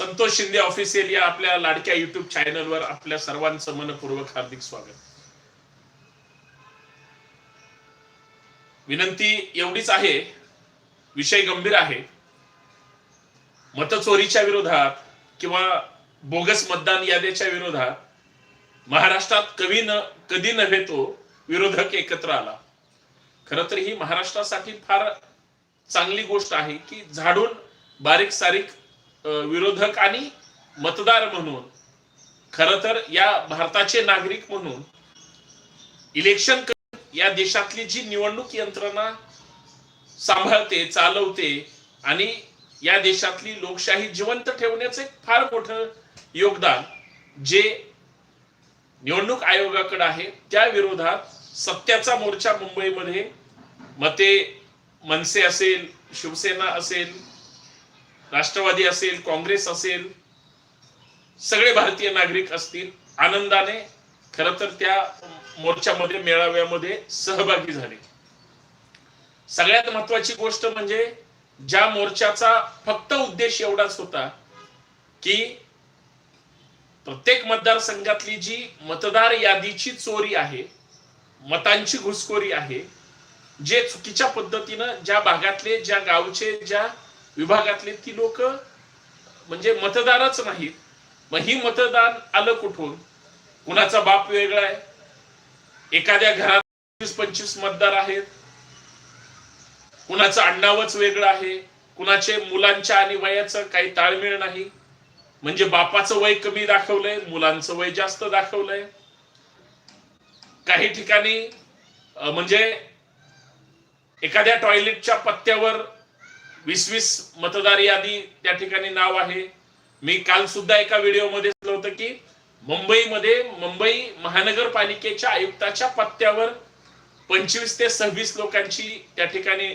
Santosh Shinde official या आपल्या लाडक्या युट्यूब चॅनलवर आपल्या सर्वांचं मनपूर्वक हार्दिक स्वागत. विनंती एवढीच आहे विषय गंभीर आहे. मतचोरीच्या विरोधात किंवा बोगस मतदान याद्याच्या विरोधात महाराष्ट्रात कवी न कधी नव्हे तो विरोधक एकत्र आला. खर तर ही महाराष्ट्रासाठी फार चांगली गोष्ट आहे की झाडून बारीक सारीक विरोधक आणि मतदार म्हणून खर तर या भारताचे नागरिक म्हणून इलेक्शन या देशातली जी निवडणूक यंत्रणा सांभाळते चालवते आणि या देशातली लोकशाही जिवंत ठेवण्याचं एक फार मोठं योगदान जे निवडणूक आयोगाकडे आहे त्या विरोधात सत्याचा मोर्चा मुंबईमध्ये मते मनसे असेल शिवसेना असेल राष्ट्रवादी असेल काँग्रेस असेल सगळे भारतीय नागरिक असतील आनंदाने खर तर त्या मोर्चामध्ये मेळाव्यामध्ये सहभागी झाले. सगळ्यात महत्वाची गोष्ट म्हणजे ज्या मोर्चाचा फक्त उद्देश एवढाच होता की प्रत्येक मतदारसंघातली जी मतदार यादीची चोरी आहे मतांची घुसखोरी आहे जे चुकीच्या पद्धतीनं ज्या भागातले ज्या गावचे ज्या विभागातले ती लोक म्हणजे मतदारच नाहीत. मग ही मतदान आलं कुठून? कुणाचा बाप वेगळा आहे? एखाद्या घरात वीस पंचवीस मतदार आहेत. कुणाचं अण्णावच वेगळं आहे. कुणाचे मुलांच्या आणि वयाचं काही ताळमेळ नाही. म्हणजे बापाचं वय कमी दाखवलंय मुलांचं वय जास्त दाखवलंय. काही ठिकाणी म्हणजे एखाद्या टॉयलेटच्या पत्त्यावर वीस वीस मतदार यादी त्या ठिकाणी नाव आहे. मी काल सुद्धा एका व्हिडिओमध्ये होतं की मुंबईमध्ये मुंबई महानगरपालिकेच्या आयुक्ताच्या पत्त्यावर पंचवीस ते सव्वीस लोकांची त्या ठिकाणी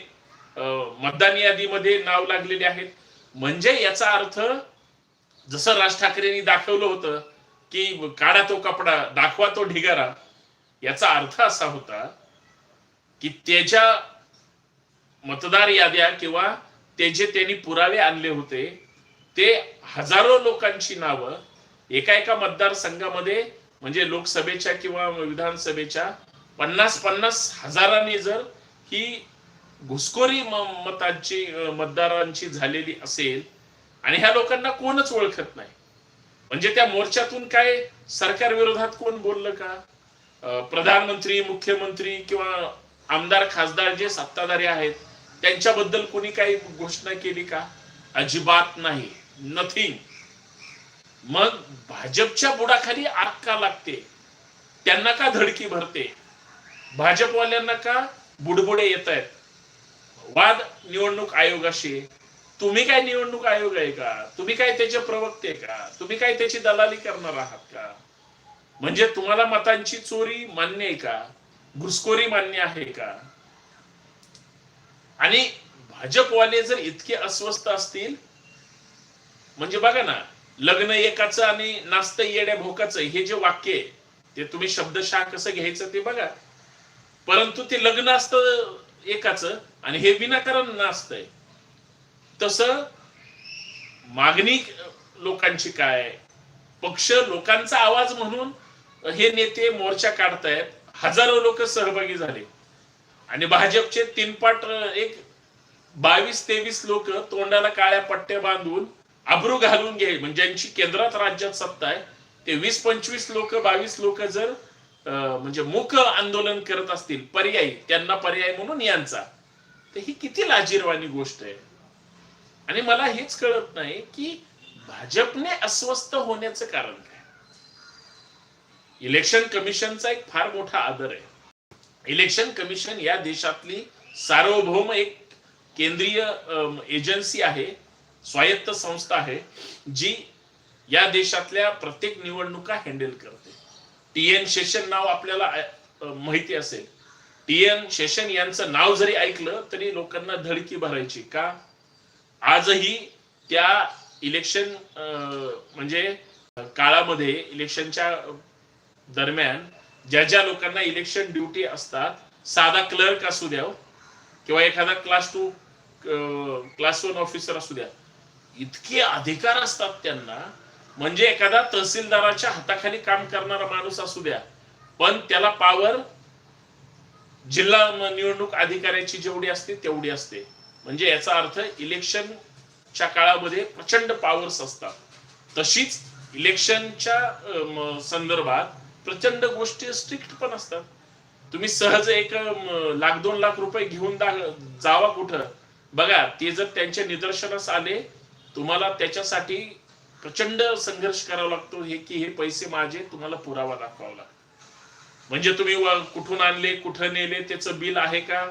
मतदान यादीमध्ये नाव लागलेले आहेत. म्हणजे याचा अर्थ जसं राज ठाकरेंनी दाखवलं होतं की काढा तो कपडा दाखवा तो ढिगारा याचा अर्थ असा होता की त्याच्या मतदार याद्या किंवा ते जे त्यांनी पुरावे आणले होते ते हजारो लोकांची नावं एका एका मतदारसंघामध्ये म्हणजे लोकसभेच्या किंवा विधानसभेच्या पन्नास पन्नास हजारांनी जर ही घुसखोरी म- मतांची मतदारांची झालेली असेल आणि ह्या लोकांना कोणच ओळखत नाही म्हणजे त्या मोर्चातून काय सरकार विरोधात कोण बोललं का? प्रधानमंत्री मुख्यमंत्री किंवा आमदार खासदार जे सत्ताधारी आहेत त्यांच्याबद्दल कोणी काही घोषणा केली का? अजिबात नाही. नथिंग मग भाजपच्या बुडाखाली आग का लागते? त्यांना का धडकी भरते? भाजपवाल्यांना का बुडबुडे येत आहेत? वाद निवडणूक आयोगाशी. तुम्ही काय निवडणूक आयोग आहे का? तुम्ही काय त्याचे प्रवक्ते का? तुम्ही काय त्याची दलाली करणार आहात का? म्हणजे तुम्हाला मतांची चोरी मान्य आहे का? घुसखोरी मान्य आहे का? आणि भाजपवाले जर इतके अस्वस्थ असतील म्हणजे बघा ना लग्न एकाचं आणि नास्त येड्या भोकाचं हे जे वाक्य आहे ते तुम्ही शब्दशः कसं घ्यायचं ते बघा. परंतु ते लग्न असतं एकाचं आणि हे विनाकारण नसतंय तसं मागणी लोकांची काय? पक्ष लोकांचा आवाज म्हणून हे नेते मोर्चा काढतायत. हजारो लोक सहभागी झाले. आणि भाजपचे तीन पाट एक बावीस तेवीस लोक तोंडाला काळ्या पट्ट्या बांधून अब्रू घालून घे म्हणजे ज्यांची केंद्रात राज्यात सत्ता आहे ते वीस पंचवीस लोक बावीस लोक जर म्हणजे मुख आंदोलन करत असतील पर्यायी त्यांना पर्याय म्हणून यांचा तर ही किती लाजीरवाणी गोष्ट आहे. आणि मला हेच कळत नाही की भाजपने अस्वस्थ होण्याचं कारण काय? इलेक्शन कमिशनचा एक फार मोठा आदर आहे. इलेक्शन कमिशन या देशातली सार्वभौम एक केंद्रीय एजन्सी आहे स्वायत्त संस्था आहे जी या देशातल्या प्रत्येक निवडणुका हँडल करते. टी एन शेषन नाव आपल्याला माहिती असेल. टी एन शेषन यांचं नाव जरी ऐकलं तरी लोकांना धडकी भरायची का? आजही त्या इलेक्शन म्हणजे काळामध्ये इलेक्शनच्या दरम्यान ज्या ज्या लोकांना इलेक्शन ड्युटी असतात साधा क्लर्क असू द्या हो, किंवा एखादा class two class one officer असू द्या इतके अधिकार असतात त्यांना. म्हणजे एखादा तहसीलदाराच्या हाताखाली काम करणारा माणूस असू द्या पण त्याला पावर जिल्हा निवडणूक अधिकाऱ्याची जेवढी असते तेवढी असते. म्हणजे याचा अर्थ इलेक्शनच्या काळामध्ये प्रचंड पॉवर्स असतात. तशीच इलेक्शनच्या संदर्भात प्रचंड गोष्टी स्ट्रिक्ट पण असतात. तुम्ही सहज एक लाख दोन लाख रुपये घेऊन जावा कुठं? बघा ते जर त्यांच्या निदर्शनास आले तुम्हाला त्याच्यासाठी प्रचंड संघर्ष करावा लागतो. हे की हे पैसे माझे तुम्हाला पुरावा दाखवावा लागतो. म्हणजे तुम्ही कुठून आणले कुठं नेले त्याचं बिल आहे का?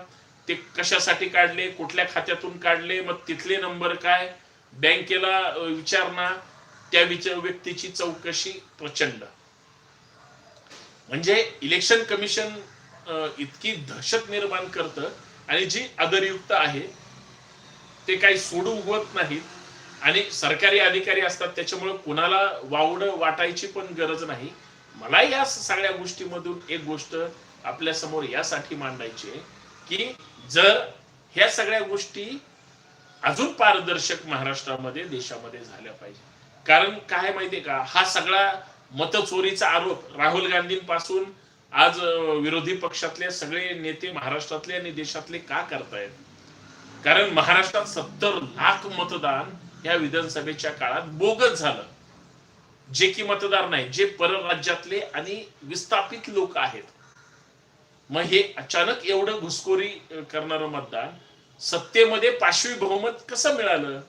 ते कशासाठी काढले कुठल्या खात्यातून काढले मग तिथले नंबर काय? बँकेला विचारणा. त्या विचार व्यक्तीची चौकशी प्रचंड. म्हणजे इलेक्शन कमिशन इतकी दहशत निर्माण करतं आणि जी आदरयुक्त आहे ते काही सोडू होत नाहीत. आणि सरकारी अधिकारी असतात त्याच्यामुळे कुणाला वावड वाटायची पण गरज नाही. मला या सगळ्या गोष्टीमधून एक गोष्ट आपल्यासमोर यासाठी मांडायची आहे की जर ह्या सगळ्या गोष्टी अजून पारदर्शक महाराष्ट्रामध्ये देशामध्ये झाल्या पाहिजे. कारण काय माहितीये का? हा सगळा मतचोरीचा आरोप. राहुल गांधींपासून आज विरोधी पक्षातले सगळे नेते महाराष्ट्रातले आणि देशातले का करतायत? कारण महाराष्ट्रात सत्तर लाख मतदान या विधानसभेच्या काळात बोगस झालं. जे की मतदार नाही जे परराज्यातले आणि विस्थापित लोक आहेत. मग हे अचानक एवढं घुसखोरी करणारं मतदान सत्तेमध्ये पाशवी बहुमत कसं मिळालं?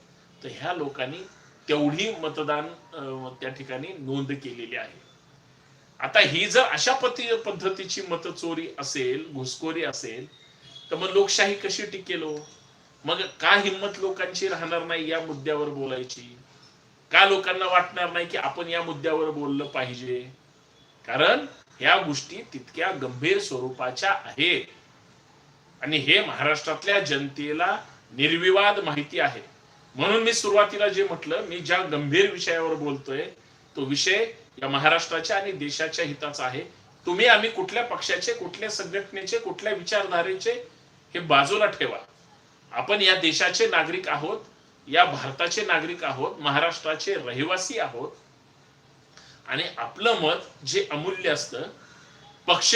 तर ह्या लोकांनी तेवढी मतदान त्या ठिकाणी नोंद केलेली आहे. आता ही जर अशा पती पद्धतीची मतचोरी असेल घुसखोरी असेल तर मग लोकशाही कशी टिकेल? मग का हिंमत लोकांची राहणार नाही या मुद्द्यावर बोलायची? का लोकांना वाटणार नाही की आपण या मुद्द्यावर बोललं पाहिजे? कारण ह्या गोष्टी तितक्या गंभीर स्वरूपाच्या आहेत. आणि हे महाराष्ट्रातल्या जनतेला निर्विवाद माहिती आहे. म्हणून मी सुरुवातीला जे म्हटलं मी ज्या गंभीर विषयावर बोलतोय तो विषय या महाराष्ट्राच्या आणि देशाच्या हिताचा आहे. तुम्ही आम्ही कुठल्या पक्षाचे कुठल्या संघटनेचे कुठल्या विचारधारेचे हे बाजूला ठेवा. आपण या देशाचे नागरिक आहोत या भारताचे नागरिक आहोत महाराष्ट्राचे रहिवासी आहोत. आणि आपलं मत जे अमूल्य असतं पक्ष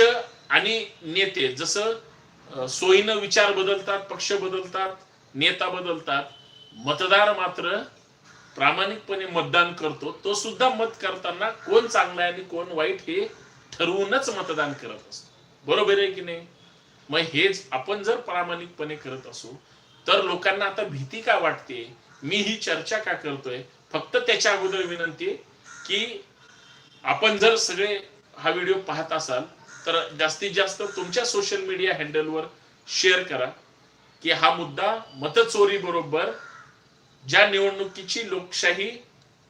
आणि नेते जसं सोयीनं विचार बदलतात पक्ष बदलतात नेता बदलतात मतदार मात्र प्रामाणिकपणे मतदान करतो तो सुद्धा मत करताना कोण चांगला आहे आणि कोण वाईट हे ठरवूनच मतदान करत असतो. बरोबर आहे की नाही? मग हेच आपण जर प्रामाणिकपणे करत असू तर लोकांना आता भीती का वाटते? मी ही चर्चा का करतोय? फक्त त्याच्या अगोदर विनंती की आपण जर सगळे हा व्हिडिओ पाहत असाल तर जास्तीत जास्त तुमच्या सोशल मीडिया हँडलवर शेअर करा की हा मुद्दा मतचोरी बरोबर ज्या निवडणुकीची लोकशाही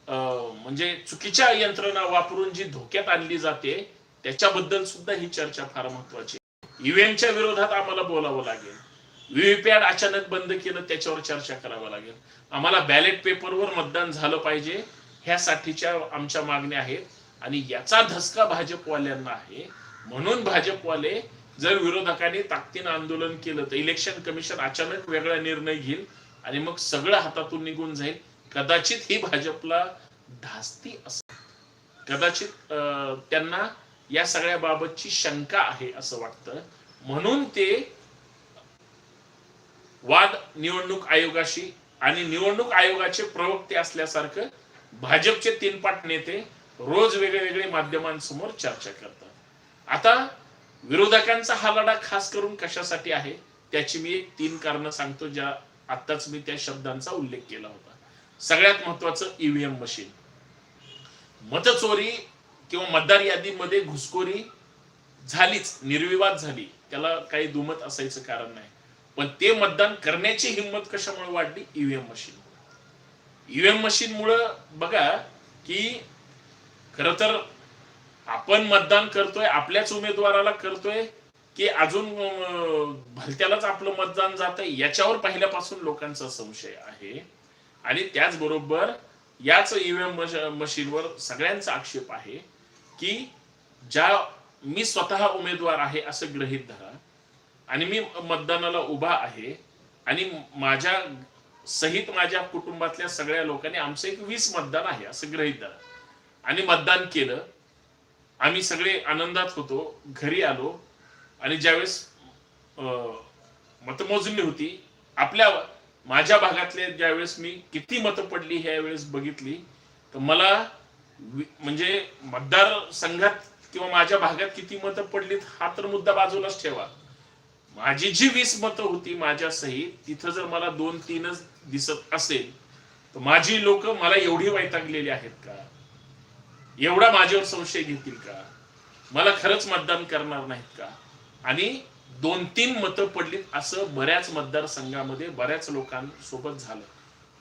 म्हणजे चुकीच्या यंत्रणा वापरून जी धोक्यात आणली जाते त्याच्याबद्दल सुद्धा ही चर्चा फार महत्वाची ईव्हीएमच्या विरोधात आम्हाला बोलावं लागेल. व्हीव्हीपॅट अचानक बंद केलं त्याच्यावर चर्चा करावं लागेल. आम्हाला बॅलेट पेपरवर मतदान झालं पाहिजे ह्यासाठीच्या आमच्या मागण्या आहेत. आणि याचा धसका भाजपवाल्यांना आहे. म्हणून भाजपवाले जर विरोधकांनी ताकदीनं आंदोलन केलं तर इलेक्शन कमिशन अचानक वेगळा निर्णय घेईल. आणि मग सगळं हातातून निघून जाईल. कदाचित ही भाजपला धास्ती असेल कदाचित त्यांना या सगळ्या बाबतची शंका आहे असं वाटतं. म्हणून ते वाद निवडणूक आयोगाशी आणि निवडणूक आयोगाचे प्रवक्ते असल्यासारखं भाजपचे तीन पाठ नेते रोज वेगळे वेगळे माध्यमांसमोर चर्चा करतात. आता विरोधकांचा हा लढा खास करून कशासाठी आहे? त्याची मी एक तीन कारण सांगतो ज्या आत्ताच मी त्या शब्दांचा उल्लेख केला होता. सगळ्यात महत्वाचं ईव्हीएम मशीन मतचोरी किंवा मतदार यादीमध्ये घुसखोरी झालीच निर्विवाद झाली. त्याला काही दुमत असायचं कारण नाही. पण ते मतदान करण्याची हिंमत कशामुळे वाढली? ईव्हीएम मशीन ईव्हीएम मशीन मुळे बघा की खर तर आपण मतदान करतोय आपल्याच उमेदवाराला करतोय की अजून भलत्यालाच आपलं मतदान जात याच्यावर पहिल्यापासून लोकांचा संशय आहे. आणि त्याचबरोबर याच ईव्हीएम मशीनवर सगळ्यांचा आक्षेप आहे की ज्या मी स्वतः उमेदवार आहे असं गृहीत धरा. आणि मी मतदानाला उभा आहे. आणि माझ्या सहित माझ्या कुटुंबातल्या सगळ्या लोकांनी आमचं एक वीस मतदान आहे असं गृहीत धरा. आणि मतदान केलं. आम्ही सगळे आनंदात होतो. घरी आलो. आणि ज्यावेळेस अं, मतमोजणी होती आपल्या माझ्या भागातले ज्यावेळेस मी किती मतं पडली ह्या वेळेस बघितली तर मला म्हणजे मतदार संघात किंवा माझ्या भागात किती मतं पडलीत हा तर मुद्दा बाजूलाच ठेवा. माझी जी वीस मतं होती माझ्या सहित तिथं जर मला दोन तीनच दिसत असेल तर माझी लोक मला एवढी वैतागलेली आहेत का? एवढा माझ्यावर संशय घेतील का? मला खरंच मतदान करणार नाहीत का? आणि दोन तीन मतं पडलीत असं बऱ्याच मतदारसंघामध्ये बऱ्याच लोकांसोबत झालं.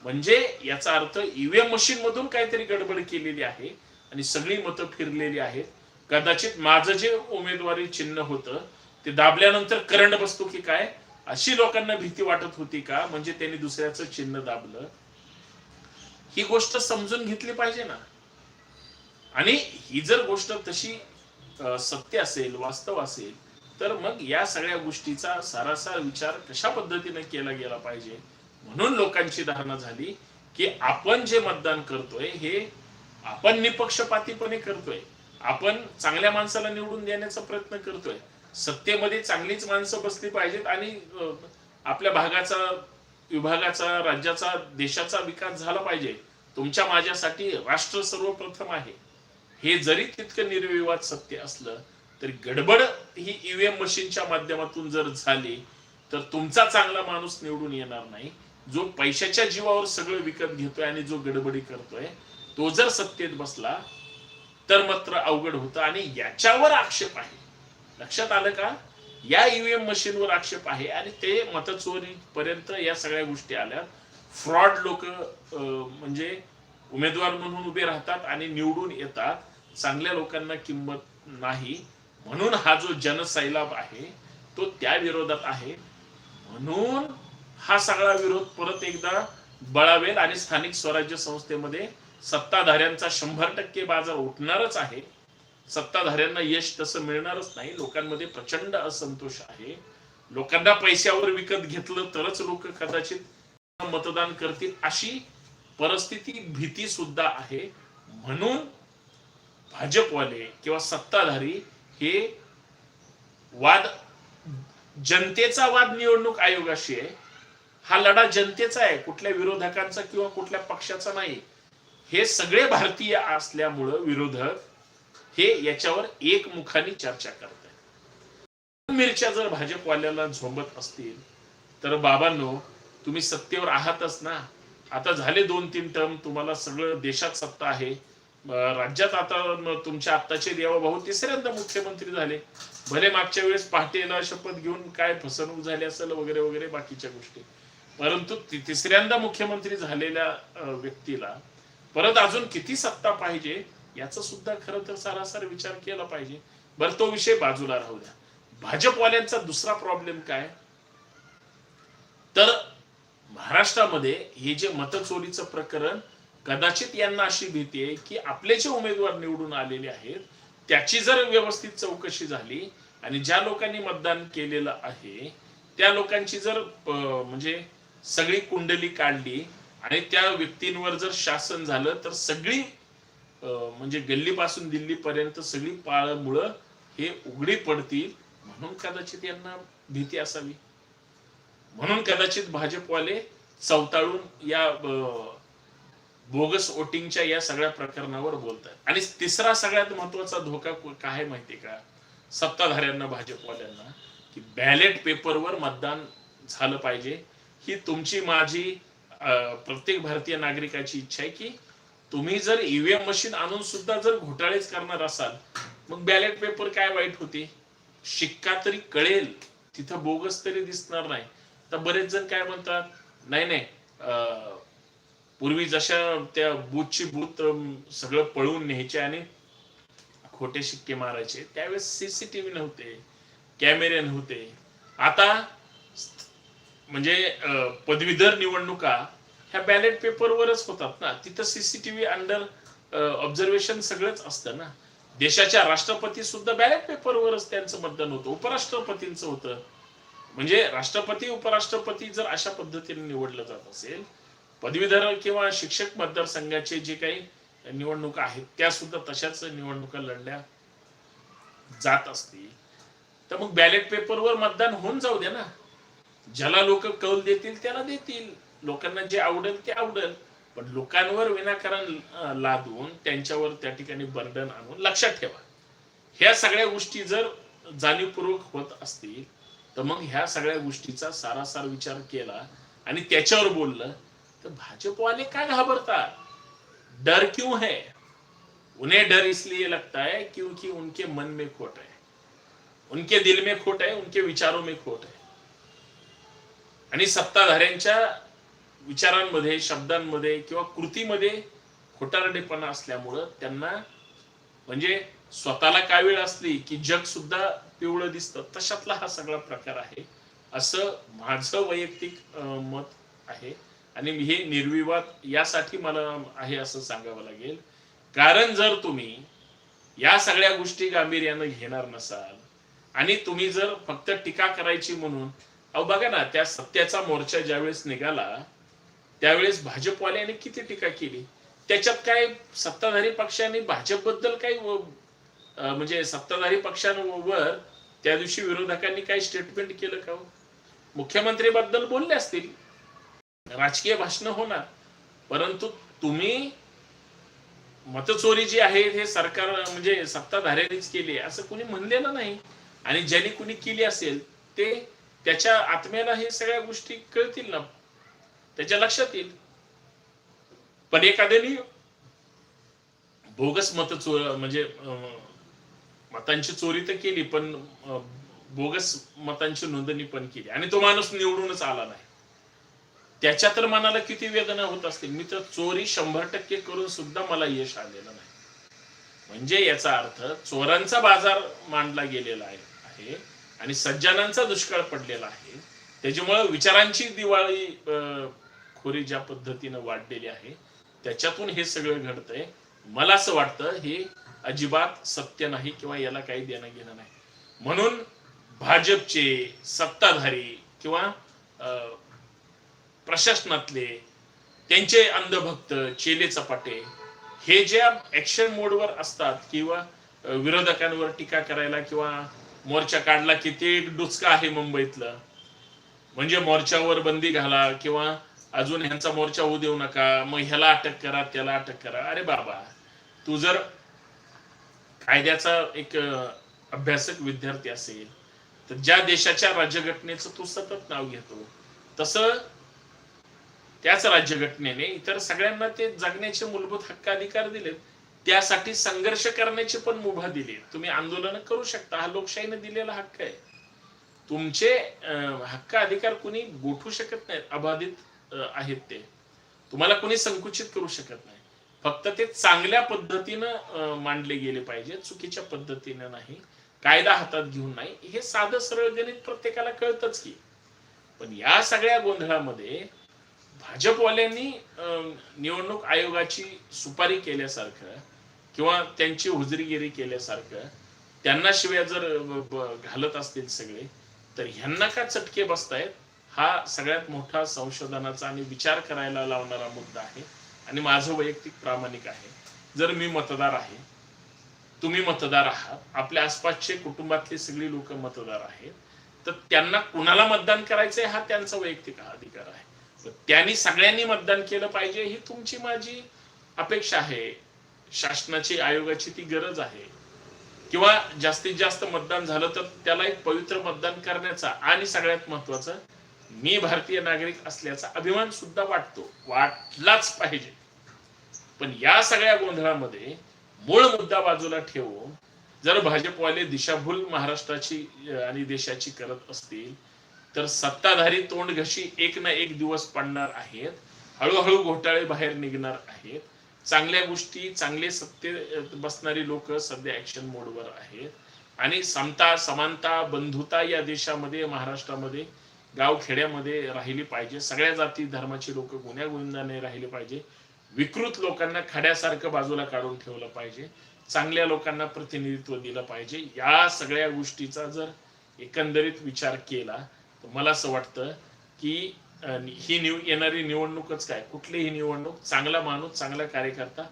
म्हणजे याचा अर्थ ईव्हीएम मशीन मधून काहीतरी गडबड केलेली आहे आणि सगळी मतं फिरलेली आहेत. कदाचित माझं जे उमेदवारी चिन्ह होतं ते दाबल्यानंतर करंट बसतो की काय? अशी लोकांना भीती वाटत होती का? म्हणजे त्यांनी दुसऱ्याचं चिन्ह दाबलं. ही गोष्ट समजून घेतली पाहिजे ना. आणि ही जर गोष्ट तशी सत्य असेल वास्तव असेल तर मग या सगळ्या गोष्टीचा सारासार विचार कशा पद्धतीने केला गेला पाहिजे? म्हणून लोकांची धारणा झाली की आपण जे मतदान करतोय हे आपण निपक्षपातीपणे करतोय. आपण चांगल्या माणसाला निवडून देण्याचा प्रयत्न करतोय. सत्तेमध्ये चांगलीच माणसं बसली पाहिजेत आणि आपल्या भागाचा विभागाचा राज्याचा देशाचा विकास झाला पाहिजे. तुमच्या माझ्यासाठी राष्ट्र सर्वप्रथम आहे. हे जरी तितकं निर्विवाद सत्य असलं तर गडबड ही ईव्हीएम मशीनच्या माध्यमातून जर झाली तर तुमचा चांगला माणूस निवडून येणार नाही. जो पैशाच्या जीवावर सगळं विकत घेतोय आणि जो गडबडी करतोय तो जर सत्तेत बसला तर मात्र अवघड होतं. आणि याच्यावर आक्षेप आहे. लक्षात आलं का? या ईव्हीएम मशीनवर आक्षेप आहे. आणि ते मतचोरी पर्यंत या सगळ्या गोष्टी आल्या. फ्रॉड लोक म्हणजे उमेदवार म्हणून उभे राहतात आणि निवडून येतात. चांगल्या लोकांना किंमत नाही. म्हणून हा जो जनसैलाब आहे तो त्या विरोधात आहे. म्हणून हा सगळा विरोध परत एकदा बळावेल आणि स्थानिक स्वराज्य संस्थेमध्ये सत्ताधाऱ्यांचा शंभर टक्के बाजार उठणारच आहे. सत्ताधाऱ्यांना यश तसं मिळणारच नाही. लोकांमध्ये प्रचंड असंतोष आहे. लोकांना पैशावर विकत घेतलं तरच लोक कदाचित मतदान करतील अशी परिस्थिती भीती सुद्धा आहे. म्हणून भाजपवाले किंवा सत्ताधारी हे वाद जनतेचा वाद निवडणूक आयोगाशी आहे. हा लढा जनतेचा आहे कुठल्या विरोधकांचा किंवा कुठल्या पक्षाचा नाही. हे सगळे भारतीय असल्यामुळं विरोधक हे याच्यावर एकमुखाने चर्चा करत आहेत. मिरच्या जर भाजपवाल्याला झोंबत असतील तर बाबांनो तुम्ही सत्तेवर आहातच ना. आता झाले दोन तीन टर्म तुम्हाला सगळं देशात सत्ता आहे. राज्यात आता तुमच्या आत्ताचे देवाभाऊ तिसऱ्यांदा मुख्यमंत्री झाले. भले मागच्या वेळेस पहाटेला शपथ घेऊन काय फसवणूक झाली असेल वगैरे वगैरे बाकीच्या गोष्टी. परंतु तिसऱ्यांदा मुख्यमंत्री झालेल्या व्यक्तीला परत अजून किती सत्ता पाहिजे याचा सुद्धा खर तर सारासार विचार केला पाहिजे. बरं तो विषय बाजूला राहू द्या. भाजपवाल्यांचा दुसरा प्रॉब्लेम काय? तर महाराष्ट्रामध्ये हे जे मतचोरीचं प्रकरण कदाचित यांना अशी भीती आहे की आपले जे उमेदवार निवडून आलेले आहेत त्याची जर व्यवस्थित चौकशी झाली आणि ज्या लोकांनी मतदान केलेलं आहे त्या लोकांची जर म्हणजे सगळी कुंडली काढली आणि त्या व्यक्तींवर जर शासन झालं तर सगळी म्हणजे गल्लीपासून दिल्लीपर्यंत सगळी पाळमुळं हे उघडी पडतील. म्हणून कदाचित यांना भीती असावी. म्हणून कदाचित भाजपवाले चवताळून या बोगस वोटिंगच्या या सगळ्या प्रकरणावर बोलतात आणि तिसरा सगळ्यात महत्त्वाचा धोका काय आहे माहितीये का? सत्ताधाऱ्यांना भाजपवाल्यांना की बॅलेट पेपरवर मतदान झालं पाहिजे. ही तुमची माझी प्रत्येक भारतीय नागरिकाची इच्छा आहे की तुम्ही जर ईव्हीएम मशीन आणून सुद्धा जर घोटाळेच करणार असाल मग बॅलेट पेपर काय वाईट होते? शिक्का तरी कळेल. तिथं बोगस तरी दिसणार नाही. तर बरेच जण काय म्हणतात नाही नाही पूर्वी जशा त्या बूथची बूथ सगळं पळवून न्यायचे आणि खोटे शिक्के मारायचे. त्यावेळेस सीसीटीव्ही नव्हते कॅमेरे नव्हते. आता म्हणजे पदवीधर निवडणुका ह्या बॅलेट पेपरवरच होतात ना. तिथं सीसीटीव्ही अंडर ऑब्झर्वेशन सगळंच असतं ना. देशाच्या राष्ट्रपती सुद्धा बॅलेट पेपरवरच त्यांचं मतदान होतं. उपराष्ट्रपतींचं होतं. म्हणजे राष्ट्रपती उपराष्ट्रपती जर अशा पद्धतीने निवडलं जात असेल पदवीधर किंवा शिक्षक मतदारसंघाचे जे काही निवडणुका आहेत त्या सुद्धा तशाच निवडणुका लढल्या जात असतील. तर मग बॅलेट पेपरवर मतदान होऊन जाऊ द्या ना. ज्याला लोक कौल देतील त्याला देतील. लोकांना जे आवडेल ते आवडेल. पण लोकांवर विनाकारण लादून त्यांच्यावर त्या ठिकाणी बर्डन आणून लक्षात ठेवा. ह्या सगळ्या गोष्टी जर जाणीवपूर्वक होत असतील तर मग ह्या सगळ्या गोष्टीचा सारासार विचार केला आणि त्याच्यावर बोललं तर भाजपवाले का घाबरतात? डर क्यों है? उन्हें डर इसलिए लगता है क्योंकि उनके मन में खोट है। उनके दिल में खोट है उनके विचारों में खोट है। आणि सत्ताधाऱ्यांच्या विचारांमध्ये शब्दांमध्ये किंवा कृतीमध्ये खोटारडेपणा असल्यामुळं त्यांना म्हणजे स्वतःला कावीळ असली की जग सुद्धा पिवळं दिसतं तशातला हा सगळा प्रकार आहे. असं माझं वैयक्तिक मत आहे. आणि हे निर्विवाद यासाठी मला आहे असं सांगावं लागेल. कारण जर तुम्ही या सगळ्या गोष्टी गांभीर्यानं घेणार नसाल आणि तुम्ही जर फक्त टीका करायची म्हणून अहो बघा ना त्या सत्याचा मोर्चा ज्यावेळेस निघाला त्यावेळेस भाजपवाल्याने किती टीका केली? त्याच्यात काय सत्ताधारी पक्षाने भाजपबद्दल काही म्हणजे सत्ताधारी पक्षांवर त्या दिवशी विरोधकांनी काही स्टेटमेंट केलं का हो? मुख्यमंत्री बद्दल बोलले असतील. राजकीय भाषण होणार. परंतु तुम्ही मतचोरी जी आहे हे सरकार म्हणजे सत्ताधाऱ्यांनीच केली आहे असं कुणी म्हणलेलं नाही. आणि ज्यांनी कुणी केली असेल ते त्याच्या आत्म्याला हे सगळ्या गोष्टी कळतील ना. त्याच्या लक्षात येईल. पण एखाद्याने बोगस मत चोर म्हणजे मतांची चोरी तर केली पण बोगस मतांची नोंदणी पण केली. आणि तो माणूस निवडूनच आला नाही. त्याच्या तर मनाला किती वेदना होत असतील? मी तर चोरी शंभर टक्के करून सुद्धा मला यश आलेलं नाही. म्हणजे याचा अर्थ चोरांचा बाजार मांडला गेलेला आहे आणि सज्जनांचा दुष्काळ पडलेला आहे. त्याच्यामुळे विचारांची दिवाळी अं, खोरी ज्या पद्धतीनं वाढलेली आहे त्याच्यातून हे सगळं घडतंय. मला असं वाटतं हे अजिबात सत्य नाही किंवा याला काही देणं घेणं नाही. म्हणून भाजपचे सत्ताधारी किंवा अं, प्रशासनातले त्यांचे अंधभक्त चेले चपाटे हे ज्या ऍक्शन मोडवर असतात किंवा विरोधकांवर टीका करायला किंवा मोर्चा काढला की ते डुचका आहे मुंबईतलं म्हणजे मोर्चावर बंदी घाला किंवा अजून ह्यांचा मोर्चा होऊ देऊ नका मग ह्याला अटक करा त्याला अटक करा. अरे बाबा तू जर कायद्याचा एक अभ्यासक विद्यार्थी असेल तर ज्या देशाच्या राज्यघटनेचं तू सतत नाव घेतो तसं त्याच राज्यघटनेने इतर सगळ्यांना ते जगण्याचे मूलभूत हक्क अधिकार दिलेत. त्यासाठी संघर्ष करण्याची पण मुभा दिली. तुम्ही आंदोलन करू शकता. हा लोकशाहीने दिलेला हक्क आहे. तुमचे हक्क अधिकार कुणी गोठू शकत नाहीत. अबाधित आहेत ते. तुम्हाला कुणी संकुचित करू शकत नाही. फक्त ते चांगल्या पद्धतीनं मांडले गेले पाहिजे. चुकीच्या पद्धतीनं नाही. कायदा हातात घेऊन नाही. हे साधं सरळ गणित प्रत्येकाला कळतच की. पण या सगळ्या गोंधळामध्ये भाजपवाल्यांनी निवडणूक आयोगाची सुपारी केल्यासारखं किंवा त्यांची हुजरीगिरी केल्यासारखं त्यांना शिवाय जर घालत असतील सगळे तर ह्यांना का चटके बसतायत? हा सगळ्यात मोठा संशोधनाचा आणि विचार करायला लावणारा मुद्दा आहे आणि माझं वैयक्तिक प्रामाणिक आहे. जर मी मतदार आहे तुम्ही मतदार आहात आपल्या आसपासचे कुटुंबातली सगळी लोक मतदार आहेत तर त्यांना कुणाला मतदान करायचंय हा त्यांचा वैयक्तिक अधिकार आहे. त्यांनी सगळ्यांनी मतदान केलं पाहिजे ही तुमची माझी अपेक्षा आहे. शासनाची आयोगाची ती गरज आहे. किंवा जास्तीत जास्त मतदान झालं तर त्याला एक पवित्र मतदान करण्याचा आणि सगळ्यात महत्वाचं मी भारतीय नागरिक असल्याचा अभिमान सुद्धा वाटतो. वाटलाच पाहिजे. पण या सगळ्या गोंधळामध्ये मूळ मुद्दा बाजूला ठेवून जर भाजपवाले दिशाभूल महाराष्ट्राची आणि देशाची करत असतील तर सत्ताधारी तोंड घशी एक ना एक दिवस पडणार आहेत. हळूहळू घोटाळे बाहेर निघणार आहेत. चांगल्या गोष्टी चांगले सत्ते बसणारी लोक सध्या ऍक्शन मोडवर आहेत. आणि समता समानता बंधुता या देशामध्ये महाराष्ट्रामध्ये गाव खेड्यामध्ये राहिली पाहिजे. सगळ्या जाती धर्माची लोक गुन्ह्या गोविंदाने राहिले पाहिजे. विकृत लोकांना खड्यासारखं बाजूला काढून ठेवलं पाहिजे. चांगल्या लोकांना प्रतिनिधित्व दिलं पाहिजे. या सगळ्या गोष्टीचा जर एकंदरीत विचार केला मला असं वाटतं की ही निव येणारी निवडणूकच काय? कुठलीही निवडणूक चांगला माणूस चांगला कार्यकर्ता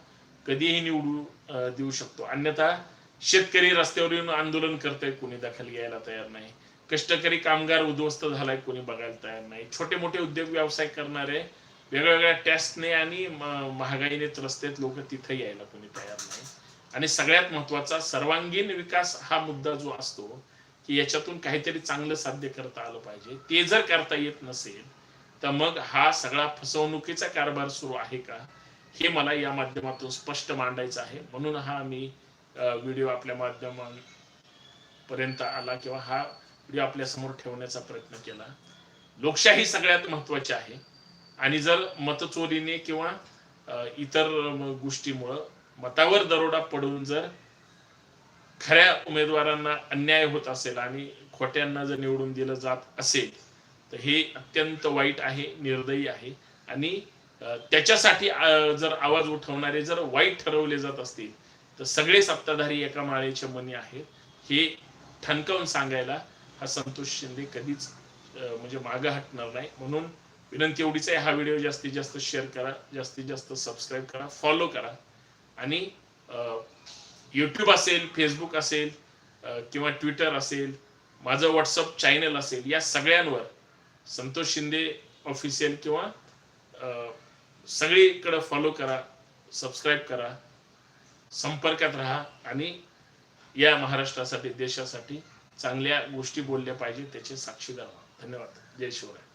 कधीही निवडू देऊ शकतो. अन्यथा शेतकरी रस्त्यावर येऊन आंदोलन करतोय कोणी दखल घ्यायला तयार नाही. कष्टकरी कामगार उद्ध्वस्त झालाय कोणी बघायला तयार नाही. छोटे मोठे उद्योग व्यवसाय करणारे वेगवेगळ्या टॅक्सने आणि महागाईने त्रस्तेत लोक तिथे यायला कोणी तयार नाही. आणि सगळ्यात महत्त्वाचा सर्वांगीण विकास हा मुद्दा जो असतो की याच्यातून काहीतरी चांगलं साध्य करता आलं पाहिजे. ते जर करता येत नसेल तर मग हा सगळा फसवणुकीचा कारभार सुरू आहे का? हे मला या माध्यमातून स्पष्ट मांडायचं आहे. म्हणून हा मी व्हिडिओ आपल्या माध्यमांपर्यंत आला किंवा हा व्हिडिओ आपल्यासमोर ठेवण्याचा प्रयत्न केला. लोकशाही सगळ्यात महत्वाची आहे. आणि जर मतचोरीने किंवा इतर गोष्टीमुळं मतावर दरोडा पडून जर खऱ्या उमेदवारांना अन्याय होत असेल आणि खोट्यांना जर निवडून दिलं जात असेल तर हे अत्यंत वाईट आहे निर्दयी आहे. आणि त्याच्यासाठी जर आवाज उठवणारे जर वाईट ठरवले जात असतील तर सगळे सत्ताधारी एका माळेचे मनी आहेत. हे ठणकावून सांगायला हा संतोष शिंदे कधीच म्हणजे मागं हटणार नाही. म्हणून विनंती एवढीच आहे हा व्हिडिओ जास्तीत जास्त शेअर करा जास्तीत जास्त सबस्क्राईब करा फॉलो करा. आणि यूट्यूब असेल फेसबुक असेल किंवा ट्विटर असेल माझं व्हॉट्सअप चॅनल असेल या सगळ्यांवर संतोष शिंदे ऑफिशियल किंवा सगळीकडं फॉलो करा सबस्क्राईब करा संपर्कात राहा आणि या महाराष्ट्रासाठी देशासाठी चांगल्या गोष्टी बोलल्या पाहिजे त्याचे साक्षीदार व्हा धन्यवाद. जय शिवराय.